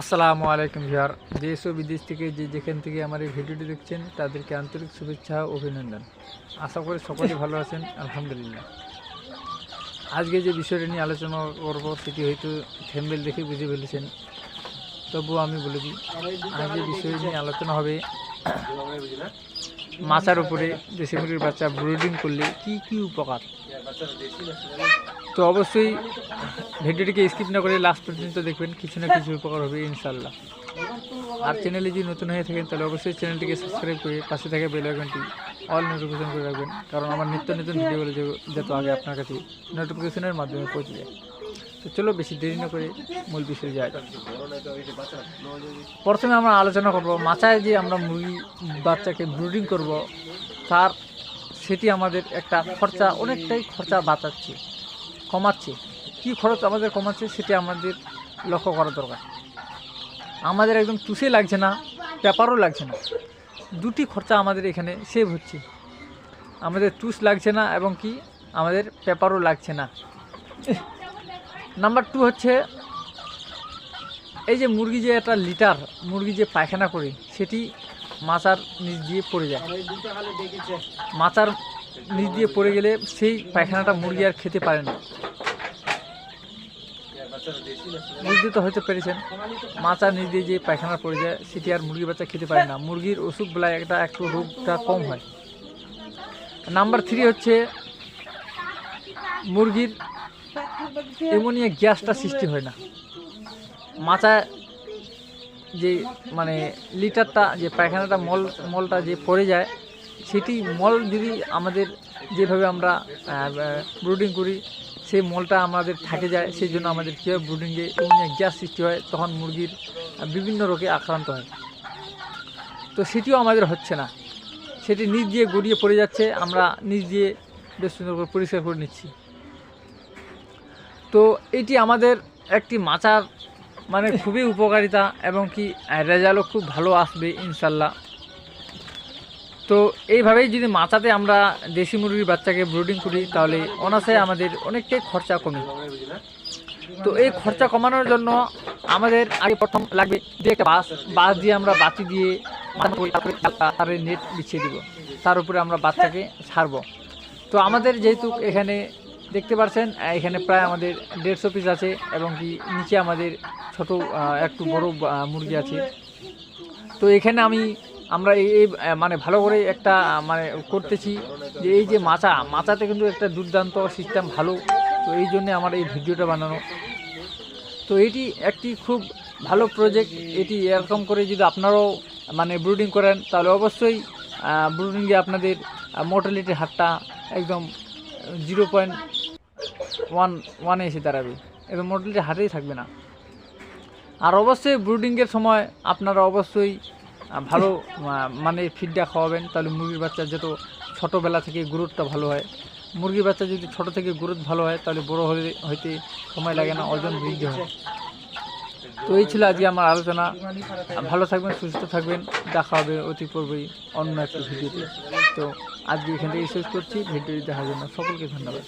আসসালামু আলাইকুম ভিয়ার দেশ ও বিদেশ থেকে যে যেখান থেকে আমার এই ভিডিওটি দেখছেন, তাদেরকে আন্তরিক শুভেচ্ছা ও অভিনন্দন। আশা করি সকলেই ভালো আছেন, আলহামদুলিল্লাহ। আজকে যে বিষয়টি নিয়ে আলোচনা করব, সেটি হয়তো থ্যাম্বেল দেখে বুঝে ফেলেছেন। তবুও আমি বলে দিই, আজ যে বিষয় নিয়ে আলোচনা হবে মাচার উপরে দেশি মুরগির বাচ্চা ব্রিডিং করলে কি কি উপকার? তো অবশ্যই ভিডিওটিকে স্কিপ না করে লাস্ট পর্যন্ত দেখবেন, কিছু না কিছু উপকার হবে ইনশাল্লাহ আর চ্যানেলে যদি নতুন হয়ে থাকেন, তাহলে অবশ্যই চ্যানেলটিকে সাবস্ক্রাইব করে পাশে থাকা বেল আইকনটি অল নোটিফিকেশন করে রাখবেন। কারণ আমার নিত্য নতুন ভিডিওগুলো যত আগে আপনার কাছে নোটিফিকেশনের মাধ্যমে পৌঁছে যায়। তো চলো বেশি দেরি না করে মূল বিষয়ে যাই। প্রথমে আমরা আলোচনা করব মাচায় যে আমরা মুরগি বাচ্চাকে ব্রুডিং করব, তার সেটি আমাদের একটা খরচা, অনেকটাই খরচা বাঁচাচ্ছে, কমাচ্ছে। কি খরচ আমাদের কমাচ্ছে সেটা আমাদের লক্ষ্য করা দরকার। আমাদের একদম টুসে লাগছে না, পেপারও লাগছে না। দুটি খরচা আমাদের এখানে সেভ হচ্ছে। আমাদের টুস লাগছে না এবং কি আমাদের পেপারও লাগছে না। নাম্বার টু হচ্ছে, এই যে মুরগি যে একটা লিটার, মুরগি যে পায়খানা করে, সেটি মাচার নিচ দিয়ে পড়ে যায়। মাচার নিচ দিয়ে পড়ে গেলে সেই পায়খানাটা মুরগি আর খেতে পারে না। বুঝতে তো হয়তো পেরেছেন। মাচার নিচ দিয়ে যে পায়খানা পড়ে যায়, সেটি আর মুরগি বাচ্চা খেতে পারে না। মুরগির ওষুধ বেলায় একটা একটু রোগটা কম হয়। নাম্বার থ্রি হচ্ছে মুরগির এমনিয়া গ্যাসটা সৃষ্টি হয় না। মাচায় যে মানে লিটারটা, যে পায়খানাটা, মল, মলটা যে পড়ে যায়, সেটি মল যদি আমাদের যেভাবে আমরা ব্রুডিং করি সেই মলটা আমাদের থাকে যায়, সেই জন্য আমাদের কী হয় ব্রুডিংয়ে এমনি গ্যাস সৃষ্টি হয়, তখন মুরগির বিভিন্ন রোগে আক্রান্ত হয়। তো সেটিও আমাদের হচ্ছে না। সেটি নিচ দিয়ে গড়িয়ে পড়ে যাচ্ছে, আমরা নিচ দিয়ে বেশ সুন্দর করে পরিষ্কার করে নিচ্ছি। তো এটি আমাদের একটি মাচার মানে খুবই উপকারিতা এবং কি রেজাল্টও খুব ভালো আসবে, ইনশাল্লাহ। তো এইভাবেই যদি মাচাতে আমরা দেশি মুরগির বাচ্চাকে ব্রুডিং করি, তাহলে অনাসে আমাদের অনেকটাই খরচা কমে। তো এই খরচা কমানোর জন্য আমাদের আগে প্রথম লাগবে যে একটা বাস বাস দিয়ে আমরা বাতি দিয়ে তারপরে নেট বিছিয়ে দিব। তার উপরে আমরা বাচ্চাকে ছাড়বো তো আমাদের যেহেতু এখানে দেখতে পাচ্ছেন এখানে প্রায় আমাদের দেড়শো পিস আছে এবং কি নিচে আমাদের ছোট একটু বড় মুরগি আছে। তো এখানে আমি আমরা এই মানে ভালো করে একটা মানে করতেছি যে এই যে মাচা, মাচাতে কিন্তু একটা দুর্দান্ত সিস্টেম ভালো। তো এই জন্যে আমার এই ভিডিওটা বানানো। তো এটি একটি খুব ভালো প্রজেক্ট এটি এরকম করে যদি আপনারাও মানে ব্রুডিং করেন, তাহলে অবশ্যই ব্রুডিংয়ে আপনাদের মোর্টালিটির হারটা একদম জিরো পয়েন্ট ওয়ান ওয়ানে এসে দাঁড়াবে। একদম মোর্টালিটি হারেই থাকবে না। আর অবশ্যই ব্রুডিংয়ের সময় আপনারা অবশ্যই ভালো মানে ফিডটা খাওয়াবেন তাহলে মুরগির বাচ্চার যত ছোটোবেলা থেকে গ্রোথটা ভালো হয়। মুরগির বাচ্চা যদি ছোট থেকে গ্রোথ ভালো হয়, তাহলে বড় হলে হইতে সময় লাগে না, ওজন বৃদ্ধি হয়। তো এই ছিল আজকে আমার আলোচনা। ভালো থাকবেন, সুস্থ থাকবেন। দেখা হবে অতি পূর্বেই অন্য একটা ভিডিওতে। তো আজকে এখান থেকে শেষ করছি। ভিডিওটি দেখার জন্য সকলকে ধন্যবাদ।